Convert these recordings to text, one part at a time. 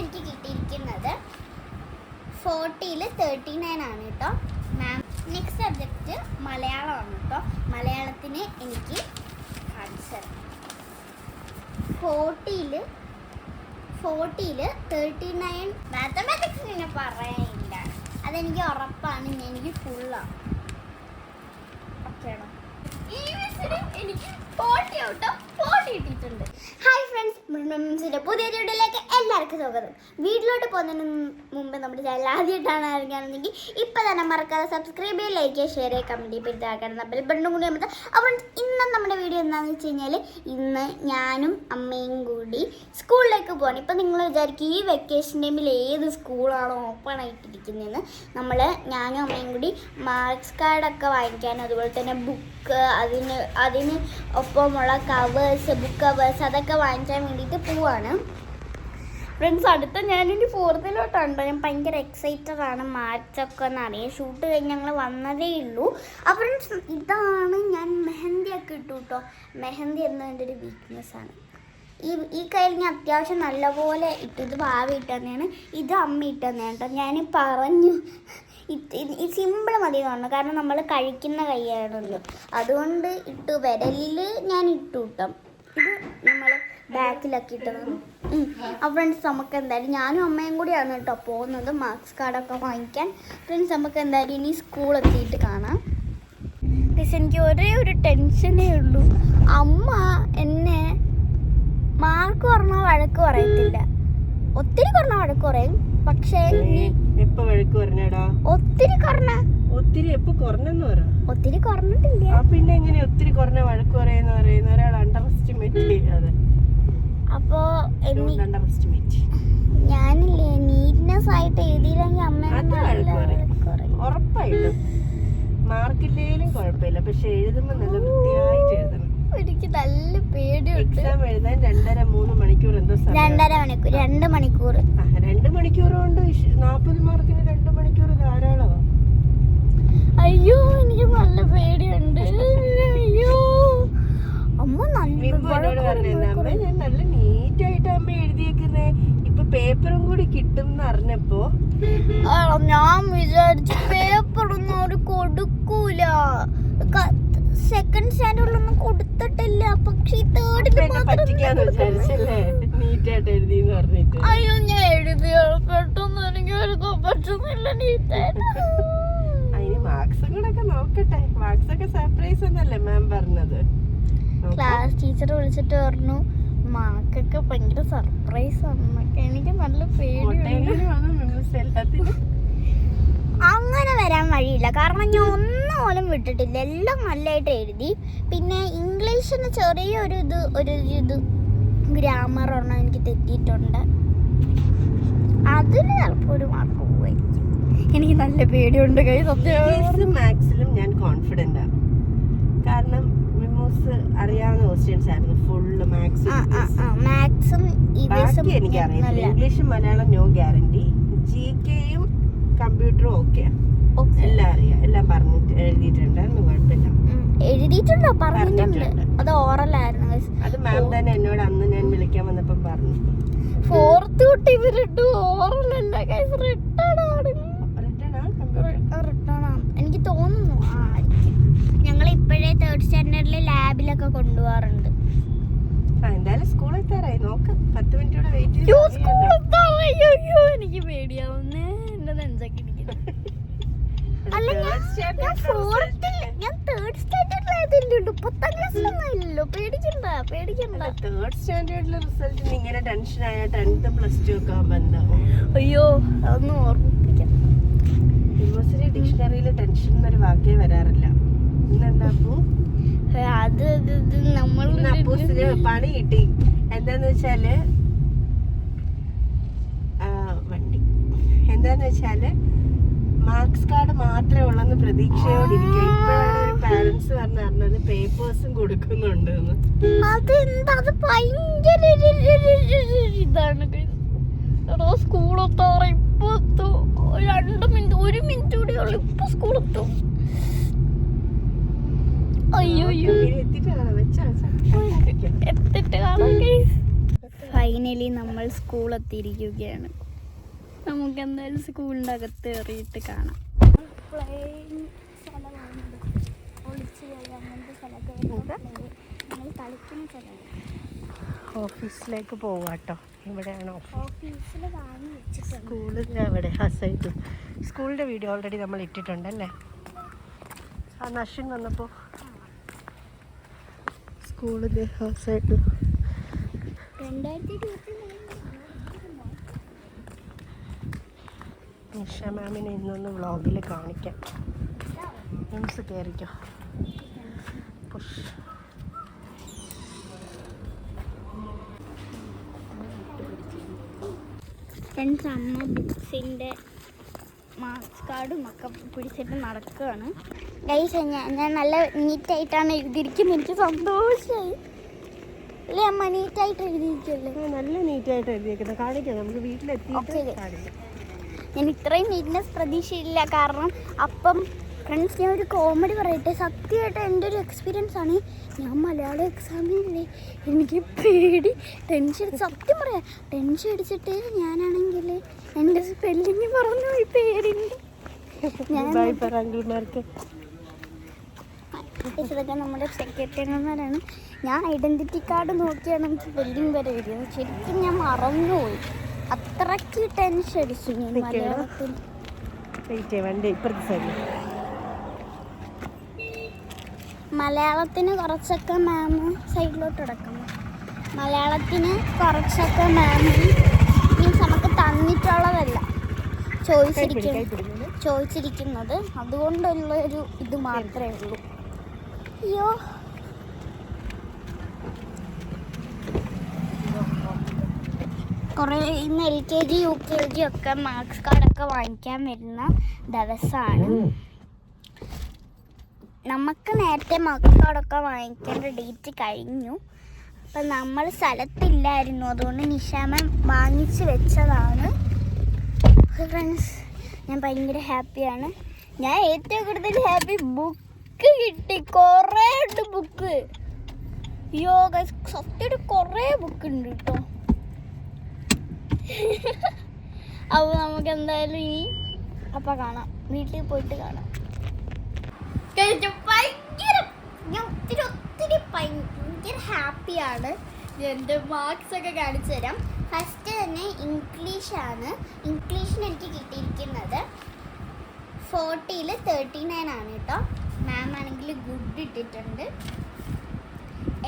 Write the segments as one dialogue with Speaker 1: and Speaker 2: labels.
Speaker 1: എനിക്ക് കിട്ടിയിരിക്കുന്നത് ഫോർട്ടിയിൽ thirty nine ആണ് കേട്ടോ. മാം നെക്സ്റ്റ് സബ്ജക്റ്റ് മലയാളമാണ് കേട്ടോ. മലയാളത്തിന് എനിക്ക് ആൻസർ ഫോർട്ടിയിൽ ഫോർട്ടിയിൽ തേർട്ടി നയൻ മാത്തമാറ്റിക്സ് പിന്നെ പറയാനില്ല. അതെനിക്ക് ഉറപ്പാണ് എനിക്ക് ഫുള്ളാണ് ഓക്കെയാണോ ഈ മിസ്സിന് എനിക്ക് ഫോർട്ടി ഔട്ടോ ഫോർട്ടി കിട്ടിയിട്ടുണ്ട്. ഫ്രണ്ട്സ് പുതിയ വീഡിയോയിലേക്ക് എല്ലാവർക്കും സ്വാഗതം. വീട്ടിലോട്ട് പോകുന്നതിന് മുമ്പ് നമ്മുടെ ചാനൽ ആദ്യമായിട്ടാണ് അറിയുകയാണെന്നെങ്കിൽ ഇപ്പം തന്നെ മറക്കാതെ സബ്സ്ക്രൈബ് ചെയ്യുക ലൈക്ക് ചെയ്യുക ഷെയർ ചെയ്യുക കമന്റ് ചെയ്യുക ഇതാക്കണം ബെൽ ബട്ടണും കൂടി നമുക്ക് അപ്പോൾ ഇന്ന് നമ്മുടെ വീഡിയോ എന്താണെന്ന് വെച്ച് കഴിഞ്ഞാൽ ഇന്ന് ഞാനും അമ്മയും കൂടി സ്കൂളിലേക്ക് പോകണം ഇപ്പം നിങ്ങൾ വിചാരിക്കും ഈ വെക്കേഷൻ ടൈമിൽ ഏത് സ്കൂളാണോ ഓപ്പൺ ആയിട്ടിരിക്കുന്നതെന്ന്. നമ്മൾ ഞാനും അമ്മയും കൂടി മാർക്സ് കാർഡൊക്കെ വാങ്ങിക്കാനും അതുപോലെ തന്നെ ബുക്ക് അതിന് അതിന് ഒപ്പമുള്ള കവേഴ്സ് ബുക്ക് കവേഴ്സ് അതൊക്കെ വാങ്ങിക്കാൻ വേണ്ടിയിട്ട് പോവാണ്. ഫ്രണ്ട്സ് അടുത്ത ഞാനിനി ഫോർത്തിലോട്ടുണ്ടോ ഞാൻ ഭയങ്കര എക്സൈറ്റഡ് ആണ്. മാർച്ചൊക്കെ എന്ന് അറിയാം. ഷൂട്ട് കഴിഞ്ഞ് ഞങ്ങൾ വന്നതേ ഉള്ളൂ. അപ്പോൾ ഫ്രണ്ട്സ് ഇതാണ് ഞാൻ മെഹന്തി ഒക്കെ ഇട്ടു കേട്ടോ മെഹന്തി എന്ന എന്റെ ഒരു വീക്ക്നെസ് ആണ്. ഈ ഈ കയ്യിൽ ഞാൻ അത്യാവശ്യം നല്ലപോലെ ഇട്ടു. ഇത് ഭാവി ഇട്ടുതന്നെയാണ് ഇത് അമ്മ ഇട്ടുതന്നെയാണ് കേട്ടോ ഞാൻ പറഞ്ഞു. ഈ സിമ്പിൾ മതി തോന്നുന്നു പറഞ്ഞു കാരണം നമ്മൾ കഴിക്കുന്ന കൈയാണല്ലോ. അതുകൊണ്ട് ഇട്ടു വിരലിൽ ഞാൻ ഇട്ടു കേട്ടോ ഇത് നമ്മൾ ബാക്കിലൊക്കെ ഇട്ടതാണ് അപ്പോൾ ഫ്രണ്ട്സ് നമുക്ക് എന്തായാലും ഞാനും അമ്മയും കൂടിയാണ് കേട്ടോ പോകുന്നത് മാർക്സ് കാർഡൊക്കെ വാങ്ങിക്കാൻ. ഫ്രണ്ട്സ് നമുക്ക് എന്തായാലും ഇനി സ്കൂൾ എത്തിയിട്ട് കാണാം. പക്ഷെ എനിക്ക് ഒരേ ഒരു ടെൻഷനേ ഉള്ളൂ. അമ്മ എന്നെ മാർക്ക് പറഞ്ഞാൽ വഴക്ക് പറയത്തില്ല. ഒത്തിരി പറഞ്ഞാൽ വഴക്ക് പറയും. പക്ഷേ
Speaker 2: നീ എപ്പോ വഴക്ക് പറഞ്ഞടാ
Speaker 1: ഒത്തിരി കുറഞ്ഞ.
Speaker 2: ഒത്തിരി എപ്പോ കുറഞ്ഞെന്ന് പറ.
Speaker 1: ഒത്തിരി കുറഞ്ഞിട്ടില്ല.
Speaker 2: പിന്നെ എങ്ങനെ ഒത്തിരി കുറഞ്ഞ വഴക്ക് പറയുന്ന പറയുന്ന ഒരാൾ അണ്ടർ എസ്റ്റിമേറ്റ് ചെയ്യാതെ.
Speaker 1: അപ്പോ
Speaker 2: അണ്ടർ എസ്റ്റിമേറ്റ്
Speaker 1: ഞാനില്ലേ നീറ്റ്നെസ് ആയിട്ട് എഴുതിയില്ലെങ്കിൽ അമ്മ
Speaker 2: ഉറപ്പായിട്ടും. മാർക്കില്ലേലും കുഴപ്പമില്ല. പക്ഷെ എഴുതുമ്പോ നല്ല വൃത്തിയായിട്ട് എഴുതണം.
Speaker 1: എനിക്ക് നല്ല പേടിയുണ്ട്.
Speaker 2: എക്സാം എഴുതാൻ രണ്ടര മൂന്ന് മണിക്കൂർ എന്തോ
Speaker 1: രണ്ടര മണിക്കൂർ രണ്ട് മണിക്കൂർ.
Speaker 2: രണ്ട് മണിക്കൂർ കൊണ്ട് നാൽപ്പത് മാർക്കിന് രണ്ട് മണിക്കൂർ ധാരാളമാ.
Speaker 1: അയ്യോ എനിക്ക് നല്ല പേടിയുണ്ട്. അയ്യോ. അമ്മ നല്ല
Speaker 2: ഞാൻ നല്ല നീറ്റ് ആയിട്ട് അമ്മ എഴുതിയേക്കുന്നേ. ഇപ്പൊ പേപ്പറും കൂടി കിട്ടും എന്ന് അറിഞ്ഞപ്പോ
Speaker 1: ഞാൻ വിചാരിച്ചു പേപ്പറൊന്നും അവർ കൊടുക്കൂല. സെക്കൻഡ് സ്റ്റാൻഡേർഡിലൊന്നും കൊടുത്തിട്ടില്ല. പക്ഷേ തേർഡിൽ
Speaker 2: മാത്രം
Speaker 1: അയ്യോ ഞാൻ എഴുതിയ? പെട്ടെന്ന് എനിക്ക് എഴുതാൻ പറ്റുന്നില്ല നീറ്റായിട്ട്.
Speaker 2: അതിന് മാർക്സ് കൂടെ നോക്കട്ടെ. മാർക്സ് ഒക്കെ സർപ്രൈസ് എന്നല്ലേ മാം പറഞ്ഞത്?
Speaker 1: ക്ലാസ് ടീച്ചർ വിളിച്ചിട്ട് പറഞ്ഞു മാർക്കൊക്കെ ഭയങ്കര സർപ്രൈസ് ആണ് എനിക്ക് നല്ല പേടിയുണ്ട്. അങ്ങനെ വരാൻ വഴിയില്ല. കാരണം ഞാൻ ഒന്നും പോലും വിട്ടിട്ടില്ല. എല്ലാം നല്ലതായിട്ട് എഴുതി. പിന്നെ ഇംഗ്ലീഷിന് ചെറിയൊരു ഇത് ഒരു ഇത് ഗ്രാമർ ഒരെണ്ണം എനിക്ക് തെറ്റിയിട്ടുണ്ട്. അതിന് ചിലപ്പോൾ ഒരു മാർക്ക് പോവായിരിക്കും. എനിക്ക് നല്ല പേടിയുണ്ട് കൈ സത്യം.
Speaker 2: മാത്സിലും ഞാൻ കോൺഫിഡന്റ് ആണ് കാരണം മിമോസ് അറിയാവുന്ന ക്വസ്റ്റ്യൻസ് ആയിരുന്നു. ഫുള്ള് മാത്സ്
Speaker 1: മാത്സും ഇംഗ്ലീഷും അറിയില്ല
Speaker 2: ഇംഗ്ലീഷും മലയാളം നോ ഗ്യാരണ്ടി ജി കെയും കമ്പ്യൂട്ടറും
Speaker 1: ഒക്കെ.
Speaker 2: എല്ലാം അറിയാം. എല്ലാം പറഞ്ഞിട്ട് എഴുതിയിട്ടുണ്ടായിരുന്നു കുഴപ്പമില്ല.
Speaker 1: എഴുതിയിട്ടുണ്ടോ പറഞ്ഞിട്ടുണ്ട്. അത് ഓറലായിരുന്നു guys.
Speaker 2: അത് മാം തന്നെ എന്നോട് അന്ന് ഞാൻ വിളിക്കാൻ വന്നപ്പോ പറഞ്ഞു.
Speaker 1: ഫോർത്ത് തൊട്ട് ഇത് രണ്ടും ഓറലല്ല റിട്ടേൺ ആണ്
Speaker 2: റിട്ടേൺ
Speaker 1: ആണ് എനിക്ക് തോന്നുന്നു. ഞങ്ങൾ ഇപ്പോഴേ തേർഡ് സ്റ്റാൻഡേർഡിൽ ലാബിലൊക്കെ കൊണ്ടുപോകാറുണ്ട്.
Speaker 2: എന്തായാലും സ്കൂളിൽ എത്താറായി. നോക്ക്. പത്ത് മിനിറ്റ് കൂടെ വെയിറ്റ്
Speaker 1: അയ്യോ, എനിക്ക് പേടിയാവുന്നേ. എന്റെ നെഞ്ചൊക്കെ അല്ല ഞാൻ ഞാൻ ഫോർത്തിൽ ഞാൻ തേർഡ് സ്റ്റാൻഡേർഡിലായതല്ലേ പത്താം ക്ലാസ്സിലൊന്നും ഇല്ലല്ലോ പേടിക്കണ്ട പേടിക്കണ്ട.
Speaker 2: തേർഡ് സ്റ്റാൻഡേർഡിലെ റിസൾട്ടിന് ഇങ്ങനെ ടെൻഷൻ ആയ ടെൻത്ത് പ്ലസ് ടു ഒക്കെ എന്താവും?
Speaker 1: അയ്യോ അതൊന്നും ഓർമ്മിപ്പിക്കാം
Speaker 2: യൂണിവേഴ്സിറ്റി ഡിക്ഷണറിയിൽ ടെൻഷൻ എന്നൊരു വാക്കേ വരാറില്ല. ഇന്നെന്താ അപ്പു?
Speaker 1: അത് നമ്മൾ
Speaker 2: അപ്പൂസിന് പണി കിട്ടി. എന്താന്ന് വെച്ചാൽ വണ്ടി. എന്താന്ന് വെച്ചാൽ മാർക്സ് കാർഡ് മാത്രമേ ഉള്ളെന്ന് പ്രതീക്ഷയോടിരിക്കുക. ഇപ്പോഴാണ് ഒരു പാരന്റ്സ് പറഞ്ഞു അറിഞ്ഞത് പേപ്പേഴ്സും കൊടുക്കുന്നുണ്ട്
Speaker 1: അതെന്താ? അത് ഭയങ്കര ഇതാണ് സ്കൂളെത്താറ ഇപ്പൊ രണ്ട് മിനിറ്റ് ഒരു മിനിറ്റ് കൂടി ഉള്ളു. ഇപ്പൊ സ്കൂളെത്തും അയ്യോ. എത്തിട്ട് കാണാം. ഫൈനലി നമ്മൾ സ്കൂൾ എത്തിയിരിക്കുകയാണ്. നമുക്ക് എന്തായാലും സ്കൂളിന്റെ അകത്ത് കയറിയിട്ട് കാണാം കളിക്കുന്ന സ്ഥലമാണ്.
Speaker 2: ഓഫീസിലേക്ക് പോവാട്ടോ ഇവിടെയാണ് സ്കൂളിന്റെ അവിടെ ആ സൈഡ് സ്കൂളിന്റെ വീഡിയോ ഓൾറെഡി നമ്മൾ ഇട്ടിട്ടുണ്ടല്ലേ? ആ നഷിൻ വന്നപ്പോൾ സ്കൂളിന്റെ ആ സൈഡ്
Speaker 1: രണ്ടായിരത്തി
Speaker 2: നിഷ മാമിനെ ഇന്നൊന്ന് വ്ളോഗിൽ കാണിക്കാം. മീൻസ് കയറിക്കോ? പുഷ്.
Speaker 1: ഫ്രണ്ട്സ് അമ്മ ബിക്സിന്റെ മാർക്സ് കാർഡും ഒക്കെ പിടിച്ചിട്ട് നടക്കുകയാണ്. ഗൈസ് ഞാൻ ഞാൻ നല്ല നീറ്റായിട്ടാണ് എഴുതിയിരിക്കുന്നത്. എനിക്ക് സന്തോഷമായി അല്ലേ അമ്മ? നീറ്റായിട്ട് എഴുതിയിരിക്കുമല്ലോ
Speaker 2: നല്ല നീറ്റായിട്ട് എഴുതിയിരിക്കുന്നത് കാണിക്കാം. നമുക്ക് വീട്ടിലെത്തി
Speaker 1: ഞാൻ ഇത്രയും നീറ്റ്നെസ് പ്രതീക്ഷയില്ല. കാരണം അപ്പം ഫ്രണ്ട്സ് ഞാൻ ഒരു കോമഡി പറയട്ടെ. സത്യമായിട്ട് എന്റെ ഒരു എക്സ്പീരിയൻസ് ആണ്. ഞാൻ മലയാളം എക്സാമിനല്ലേ എനിക്ക് പേടി. ടെൻഷൻ സത്യം പറയാം. ടെൻഷൻ അടിച്ചിട്ട് ഞാനാണെങ്കിൽ എന്റെ സ്പെല്ലിങ് പറഞ്ഞു പോയി പേരിന്റെ ഞാൻ
Speaker 2: സെക്രട്ടറി എന്നാലാണ് അങ്കിൾമാർക്ക്?
Speaker 1: ഇതൊക്കെ നമ്മുടെ സെക്രട്ടറിമാരാണ് ഞാൻ ഐഡന്റിറ്റി കാർഡ് നോക്കിയാണ് എനിക്ക് സ്പെല്ലിങ് വരെ എഴുതിയത്. ശരിക്കും ഞാൻ മറന്നുപോയി. അത്രയ്ക്ക് ടെൻഷൻ അടിച്ചു ഞാൻ മലയാളത്തിൽ.
Speaker 2: വെയിറ്റ് വണ്ടി ഇപ്പുറത്തെ സൈഡിൽ
Speaker 1: മലയാളത്തിന് കുറച്ചൊക്കെ മാം സൈഡിലോട്ട് അടക്കണം മലയാളത്തിന് കുറച്ചൊക്കെ മാം മീൻസ് നമുക്ക് തന്നിട്ടുള്ളതല്ല. ചോദിച്ചിരിക്കും. ചോദിച്ചിരിക്കുന്നത്. അതുകൊണ്ടുള്ള ഒരു ഇത് മാത്രമേ ഉള്ളൂ. അയ്യോ. കുറേ ഇന്ന് L K G U K G ഒക്കെ മാർക്സ് കാർഡൊക്കെ വാങ്ങിക്കാൻ വരുന്ന ദിവസമാണ് നമുക്ക് നേരത്തെ മാർക്സ് കാർഡൊക്കെ വാങ്ങിക്കേണ്ട ഡേറ്റ് കഴിഞ്ഞു. അപ്പം നമ്മൾ സ്ഥലത്തില്ലായിരുന്നു. അതുകൊണ്ട് നിഷാമൻ വാങ്ങിച്ച് വെച്ചതാണ്. ഫ്രണ്ട്സ് ഞാൻ ഭയങ്കര ഹാപ്പിയാണ് ഞാൻ ഏറ്റവും കൂടുതൽ ഹാപ്പി ബുക്ക് കിട്ടി. കുറേ ഉണ്ട് ബുക്ക് യോഗ സത്യമായിട്ട് കുറേ ബുക്ക് ഉണ്ട് കേട്ടോ അപ്പോൾ നമുക്ക് എന്തായാലും ഇനി അപ്പം കാണാം. വീട്ടിൽ പോയിട്ട് കാണാം. ഭയങ്കര ഞാൻ ഒത്തിരി ഒത്തിരി ഭയങ്കര ഹാപ്പിയാണ് എന്റെ മാർക്സ് ഒക്കെ കാണിച്ചു തരാം. ഫസ്റ്റ് തന്നെ ഇംഗ്ലീഷാണ് ഇംഗ്ലീഷിന് എനിക്ക് കിട്ടിയിരിക്കുന്നത് ഫോർട്ടിയിൽ തേർട്ടി നയൻ ആണ് കേട്ടോ. മാം ആണെങ്കിൽ ഗുഡ് ഇട്ടിട്ടുണ്ട്.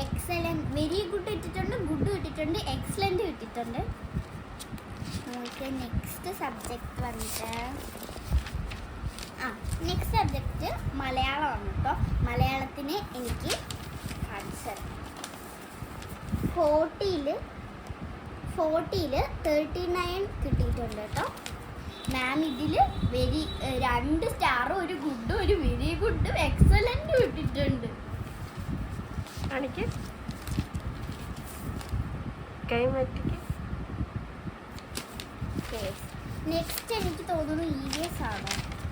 Speaker 1: എക്സലന്റ് വെരി ഗുഡ് ഇട്ടിട്ടുണ്ട് ഗുഡ് ഇട്ടിട്ടുണ്ട് എക്സലന്റ് ഇട്ടിട്ടുണ്ട്. നമുക്ക് നെക്സ്റ്റ് സബ്ജക്റ്റ് വന്നിട്ട് ആ നെക്സ്റ്റ് സബ്ജക്റ്റ് മലയാളമാണ് കേട്ടോ മലയാളത്തിന് എനിക്ക് ആൻസർ ഫോർട്ടിയിൽ ഫോർട്ടിയിൽ തേർട്ടി നയൻ കിട്ടിയിട്ടുണ്ട് കേട്ടോ മാം ഇതിൽ വെരി രണ്ട് സ്റ്റാറും ഒരു ഗുഡും ഒരു വെരി ഗുഡും എക്സലന്റും ഇട്ടിട്ടുണ്ട്.
Speaker 2: കാണിക്ക്. കൈ മാറ്റിക്ക്
Speaker 1: നെക്സ്റ്റ് എനിക്ക് തോന്നുന്നു ഇ വി എസ് ആണോ.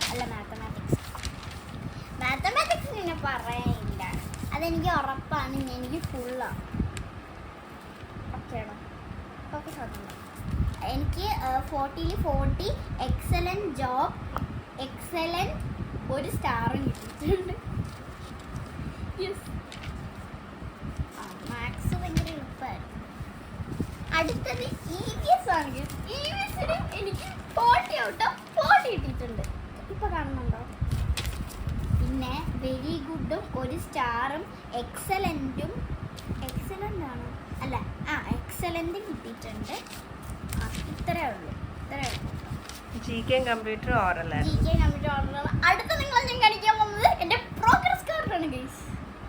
Speaker 1: അല്ല മാത്തമാറ്റിക്സ് മാത്തമാറ്റിക്സ് പിന്നെ പറയാനില്ല. അതെനിക്ക് ഉറപ്പാണ്. ഇനി എനിക്ക് ഫുള്ളാണ് ഓക്കെയാണോ? ഓക്കെ സാധനം എനിക്ക് ഫോർട്ടിയിൽ ഫോർട്ടി എക്സലന്റ് ജോബ് എക്സലന്റ് ഒരു സ്റ്റാറും കിട്ടിയിട്ടുണ്ട്. മാത്സ് ഭയങ്കര എളുപ്പമായിരുന്നു അടുത്തത് ആണെങ്കിൽ ഇ വി എനിക്ക് ഫോർട്ടി ഔട്ടോ ഫോർട്ടി കിട്ടിയിട്ടുണ്ട്. ഇപ്പൊ കാണുന്നുണ്ടോ? പിന്നെ വെരി ഗുഡും ഒരു സ്റ്റാറും എക്സലന്റും എക്സലന്റ് ആണോ? അല്ല ആ എക്സലന്റ് കിട്ടിയിട്ടുണ്ട്. ഇത്രേ ഉള്ളൂ ഇത്രേ ഉള്ളൂ.
Speaker 2: ജി കെ കമ്പ്യൂട്ടർ
Speaker 1: ജി
Speaker 2: ഓറലായിരുന്നു
Speaker 1: കെ കമ്പ്യൂട്ടർ ഓർഡർ അടുത്ത നിങ്ങൾ ഞാൻ കാണിക്കാൻ പോകുന്നത് എന്റെ പ്രോഗ്രസ് കാർഡാണ് ഗൈസ്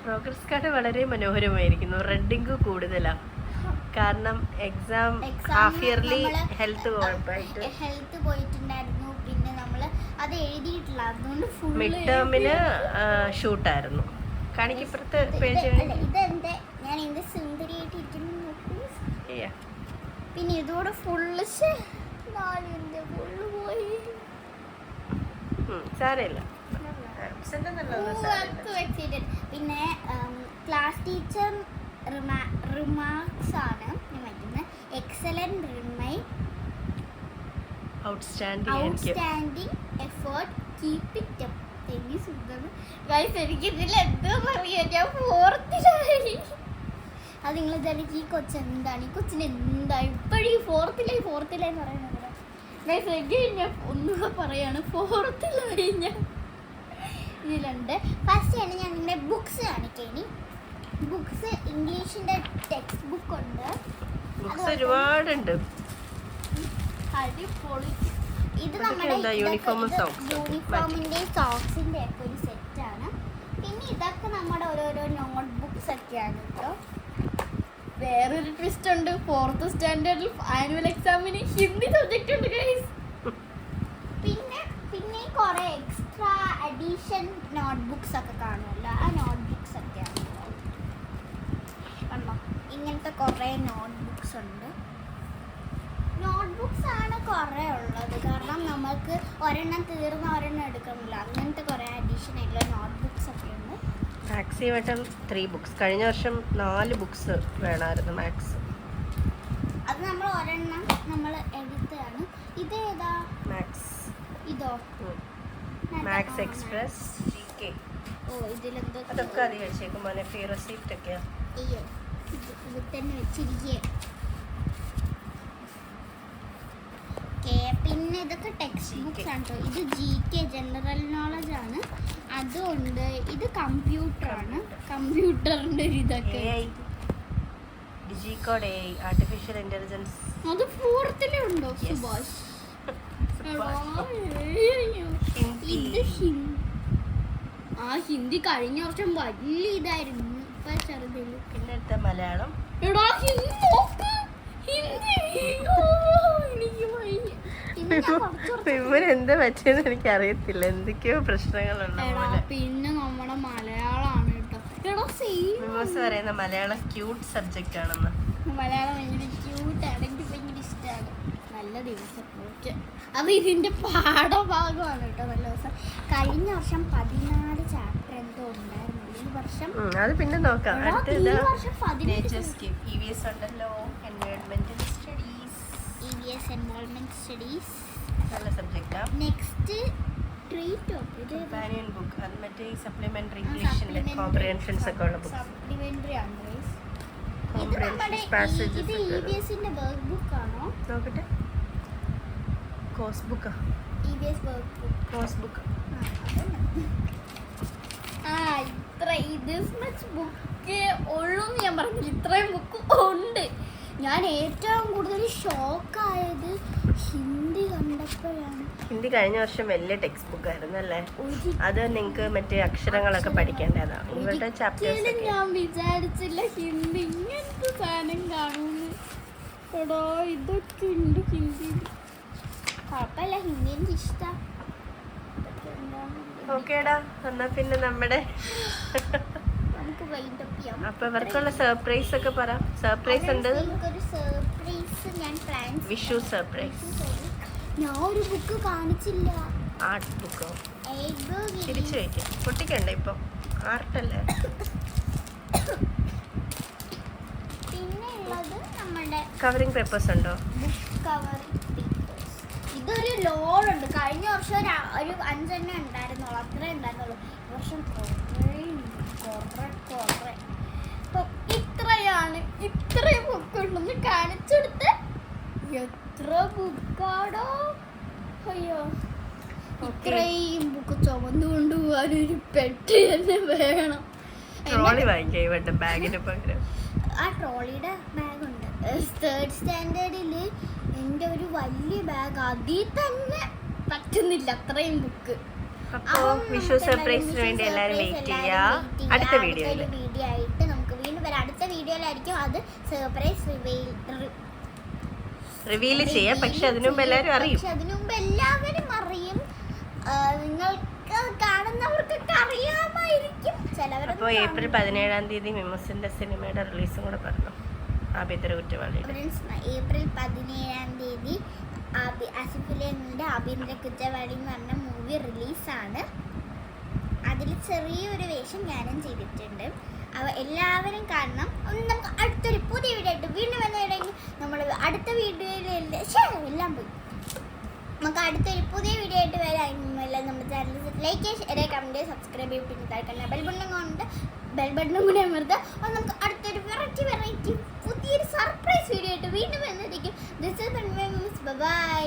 Speaker 2: പ്രോഗ്രസ് കാർഡ് വളരെ മനോഹരമായിരിക്കുന്നു. റെഡിങ് കൂടുതലാണ് കാരണം എക്സാം ഹാഫ് ഇയർലി ഹെൽത്ത് പോയിട്ട്
Speaker 1: ഹെൽത്ത് പോയിട്ടുണ്ടായിരുന്നു പിന്നെ നമ്മൾ അത് എഴുതിയിട്ടില്ല അതുകൊണ്ട് ഫുൾ
Speaker 2: മിഡ് ടേമിന് ഷൂട്ടായിരുന്നു കാണിക്കപ്പുറത്ത് പേജ്
Speaker 1: ഇതെന്റെ ഞാൻ എന്ത് സുന്ദരിയായിട്ട് ഇരിക്കുന്നു. പിന്നെ ഇതോടെ ഫുള്ള് ഫുള്ള് പോയി
Speaker 2: സാരമില്ല
Speaker 1: പിന്നെ ക്ലാസ് ടീച്ചർ റിമാർക്സ് ആണ് വായിക്കുന്നത്. Excellent remain
Speaker 2: outstanding
Speaker 1: effort keep it up തെന്നി സുന്ദരം. ഗൈസ് എനിക്ക് ഇതിൽ എന്തോ പറയാ? ഞാൻ ഫോർത്തിലായി അത് നിങ്ങൾ ഇതാണെങ്കിൽ ഈ കൊച്ചു എന്താണ്? ഈ കൊച്ചിന് എന്താ ഇപ്പോഴും ഈ ഫോർത്തിലായി ഫോർത്തിലായി പറയുന്നത് ഗൈസ് എഗെയിൻ ഞാൻ ഒന്നുകൂടെ പറയാണ്. ഫോർത്തിലായി ഞാൻ. ഇതിലുണ്ട്. ഫസ്റ്റ് ആണ് ഞാൻ നിങ്ങളുടെ ബുക്സ് കാണിക്കാം ഇനി. ബുക്സ് ഇംഗ്ലീഷിന്റെ ടെക്സ്റ്റ് ബുക്ക് ഉണ്ട്
Speaker 2: ബുക്സ് ഒരുപാടുണ്ട്
Speaker 1: ഇത് നമ്മുടെ
Speaker 2: ഉം.
Speaker 1: യൂണിഫോമിന്റെ സോക്സിന്റെ ഒക്കെ? ഒരു സെറ്റാണ് പിന്നെ ഇതൊക്കെ നമ്മുടെ ഓരോരോ നോട്ട് ബുക്സ് ഒക്കെയാണ് കേട്ടോ വേറൊരു ട്വിസ്റ്റ് ഉണ്ട്. ഫോർത്ത് സ്റ്റാൻഡേർഡിൽ ആനുവൽ എക്സാമിന് ഹിന്ദി സബ്ജക്റ്റ് ഉണ്ട് ഗൈസ് പിന്നെ പിന്നെ കുറെ എക്സ്ട്രാ അഡീഷൻ നോട്ട് ബുക്സ് ഒക്കെ കാണുമല്ലോ. ആ നോട്ട് ബുക്സ് ഒക്കെയാണ് കേട്ടോ. കണ്ടോ ഇങ്ങനത്തെ കുറേ നോട്ട് ബുക്സ് ഉണ്ട്. നോട്ട് ബുക്സ് ആണ് കുറേ ഉള്ളത്. കാരണം നമുക്ക് ഒരെണ്ണം തീർന്ന ഒരെണ്ണം എടുക്കണമല്ലോ അങ്ങനത്തെ കുറേ അഡീഷൻ ആയിട്ടുള്ള നോട്ട് ബുക്സ് ഒക്കെ ഉണ്ട്.
Speaker 2: മാക്സി വട്ടം ത്രീ ബുക്സ് കഴിഞ്ഞ വർഷം നാല് ബുക്സ് വേണമായിരുന്നു മാക്സ്
Speaker 1: അത് നമ്മൾ ഒരെണ്ണം നമ്മൾ എടുത്തതാണ്. ഇത് ഏതാ?
Speaker 2: മാക്സ്
Speaker 1: ഇതോ?
Speaker 2: മാക്സ് എക്സ്പ്രസ്
Speaker 1: ഓ ഇതിലെന്തോ
Speaker 2: അതൊക്കെ അത് കഴിച്ചേക്കും മോനെ ഫീ റെസിപ്റ്റ് ഒക്കെ
Speaker 1: അയ്യോ. ഇത് ഇതിൽ തന്നെ വെച്ചിരിക്കുക പിന്നെ ഇതൊക്കെ ടെക്സ്റ്റ്. ബുക്സ് ആണ് കേട്ടോ ഇത് ജി കെ ജനറൽ നോളജ് ആണ്. അതുകൊണ്ട് ഇത് കമ്പ്യൂട്ടർ ആണ്. കമ്പ്യൂട്ടറിന്റെ ഇതൊക്കെ.
Speaker 2: എ ആർട്ടിഫിഷ്യൽ ഇന്റലിജൻസ്
Speaker 1: അത് ഫോർത്തിലേ ഉണ്ടോ. സുഭാഷ്. ഇത് ഹിന്ദി. ആ ഹിന്ദി കഴിഞ്ഞ വർഷം വലിയ ഇതായിരുന്നു. ഇപ്പൊ
Speaker 2: ചെറുതിൽ അടുത്ത മലയാളം. എന്താ പറ്റിയെന്ന് എനിക്ക് അറിയത്തില്ല എന്തൊക്കെയോ പ്രശ്നങ്ങളുള്ള
Speaker 1: പിന്നെ നമ്മുടെ മലയാളമാണ് കേട്ടോ.
Speaker 2: വിമോസ് പറയുന്ന മലയാളം ക്യൂട്ട് സബ്ജക്റ്റ് ആണെന്ന്.
Speaker 1: മലയാളം ഭയങ്കര ക്യൂട്ടാണ് എനിക്ക് ഭയങ്കര ഇഷ്ടമാണ് നല്ല ദിവസം. ഓക്കെ അത് ഇതിന്റെ പാഠഭാഗമാണ് കേട്ടോ. നല്ല ദിവസം. കഴിഞ്ഞ വർഷം പതിനാല് ചാപ്റ്റർ എന്തോ ഉണ്ടായിരുന്നു ഈ വർഷം.
Speaker 2: അത് പിന്നെ നോക്കാം. എസ് ഉണ്ടല്ലോ എൻവയോൺമെന്റൽ studies
Speaker 1: E V S involvement studies
Speaker 2: നല്ല സബ്ജക്റ്റാ
Speaker 1: നെക്സ്റ്റ്
Speaker 2: കമ്പാനിയൻ ബുക്ക് അത് മറ്റേ സപ്ലിമെന്ററി ഇംഗ്ലീഷിന്റെ കോംപ്രിഹെൻഷൻസ് ഒക്കെ ഉള്ള ബുക്ക്
Speaker 1: സപ്ലിമെന്ററി ആണോ
Speaker 2: നോക്കട്ടെ. കോസ് ബുക്കാ
Speaker 1: വർക്ക് ബുക്ക് ആ ഇത്ര ദിസ് മച്ച് ബുക്ക് ഉള്ളൂ എന്ന് ഞാൻ പറഞ്ഞില്ല. ഇത്രയും ബുക്ക് ഉണ്ട്. ഞാൻ ഏറ്റവും കൂടുതൽ ഷോക്കായത് ഹിന്ദി കണ്ടപ്പോഴാണ്.
Speaker 2: ഹിന്ദി കഴിഞ്ഞ വർഷം വലിയ ടെക്സ്റ്റ് ബുക്ക് ആയിരുന്നു അല്ലേ? അത് നിങ്ങൾക്ക് മറ്റേ അക്ഷരങ്ങളൊക്കെ പഠിക്കേണ്ടതാണ് ഇവരുടെ ചാപ്റ്റേഴ്സ്
Speaker 1: ഞാൻ വിചാരിച്ചില്ല ഹിന്ദി ഇങ്ങനത്തെ സാധനം കാണുമെന്ന്. എടോ ഇതൊക്കെ ഉണ്ട് ഹിന്ദി കുഴപ്പമില്ല ഹിന്ദി എനിക്ക് ഇഷ്ടം.
Speaker 2: ഓക്കേടാ എന്നാ പിന്നെ നമ്മുടെ
Speaker 1: അപ്പ്
Speaker 2: ഇവർക്കുള്ള സർപ്രൈസ് ഒക്കെ പറ. സർപ്രൈസ് ഉണ്ട്. വിഷു സർപ്രൈസ്
Speaker 1: ഞാൻ ഒരു ബുക്ക് കാണിച്ചില്ല.
Speaker 2: ആർട്ട് ബുക്കോ തിരിച്ചു വയ്ക്കും പൊട്ടിക്കണ്ട ഇപ്പൊ. ആർട്ടല്ലേ കവറിംഗ് പേപ്പേഴ്സ് ഉണ്ടോ?
Speaker 1: കവർ ഇതൊരു ലോഡുണ്ട് കഴിഞ്ഞ വർഷം ഒരു ഒരു അഞ്ചെണ്ണ ഉണ്ടായിരുന്നുള്ളൂ. അത്രേ ഉണ്ടായിരുന്നുള്ളൂ. ഈ വർഷം കുറേ. കുറേ കുറേ. അപ്പം ഇത്രയാണ്. ഇത്രയും ബുക്ക് ഉണ്ടെന്ന് കാണിച്ചെടുത്ത് എത്ര ബുക്കാടോ? അയ്യോ. ഇത്രയും ബുക്ക് ചുമന്നു കൊണ്ടുപോകാൻ ഒരു പെട്ടി തന്നെ വേണം.
Speaker 2: ട്രോളി ബാഗിന് പകരം?
Speaker 1: ആ ട്രോളിയുടെ ബാഗുണ്ട്. തേർഡ് സ്റ്റാൻഡേർഡിൽ എന്റെ ഒരു വലിയ ബാഗ് അതിൽ തന്നെ പറ്റുന്നില്ല അത്രയും ബുക്ക്
Speaker 2: അപ്പോ വിഷു സർപ്രൈസിന് വേണ്ടി എല്ലാരും വെയിറ്റ് ചെയ്യാ. അടുത്ത വീഡിയോയിൽ.
Speaker 1: വീഡിയോ ആയിട്ട് നമുക്ക് വീണ്ടും വരാം. അടുത്ത വീഡിയോയിലായിരിക്കും അത് സർപ്രൈസ് റിവീൽ
Speaker 2: റിവീൽ ചെയ്യാം. പക്ഷെ അതിനു മുമ്പ് എല്ലാവരും അറിയും.
Speaker 1: പക്ഷെ അതിനു മുമ്പ് എല്ലാവരും അറിയും. നിങ്ങൾക്ക് കാണുന്നവർക്കൊക്കെ അറിയാമായിരിക്കും.
Speaker 2: അപ്പോൾ ഏപ്രിൽ പതിനേഴാം തീയതി മിമസിന്റെ സിനിമയുടെ റിലീസും കൂടെ പറഞ്ഞു. ആഭ്യന്തര
Speaker 1: ഫ്രണ്ട്സ് ഏപ്രിൽ പതിനേഴാം തീയതി ആബി ആസിഫിലെ ആഭ്യന്തര കുറ്റവാളി എന്ന് പറഞ്ഞ മൂവി റിലീസാണ് അതിൽ ചെറിയൊരു വേഷം ഞാനും ചെയ്തിട്ടുണ്ട്. അവ എല്ലാവരും ഒന്ന് നമുക്ക് അടുത്തൊരു പുതിയ വീഡിയോ ആയിട്ട് വീണ്ടും വന്നിട്ടുണ്ടെങ്കിൽ നമ്മൾ അടുത്ത വീഡിയോയിൽ എല്ലാം പോയി. നമുക്ക് അടുത്തൊരു പുതിയ വീഡിയോ ആയിട്ട് വരാം. നമ്മുടെ channel like share comment subscribe ചെയ്യും പിന്നെ താഴ്ക്കുന്ന ബെൽ കൊണ്ട് ബെൽ ബട്ടണും കൂടി അമർത്തുക അപ്പോൾ നമുക്ക് അടുത്തൊരു വെറൈറ്റി വെറൈറ്റി സർപ്രൈസ് വീഡിയോ ആയിട്ട് വീണ്ടും വന്നിരിക്കും ദിസ് ഇസ് ബൈ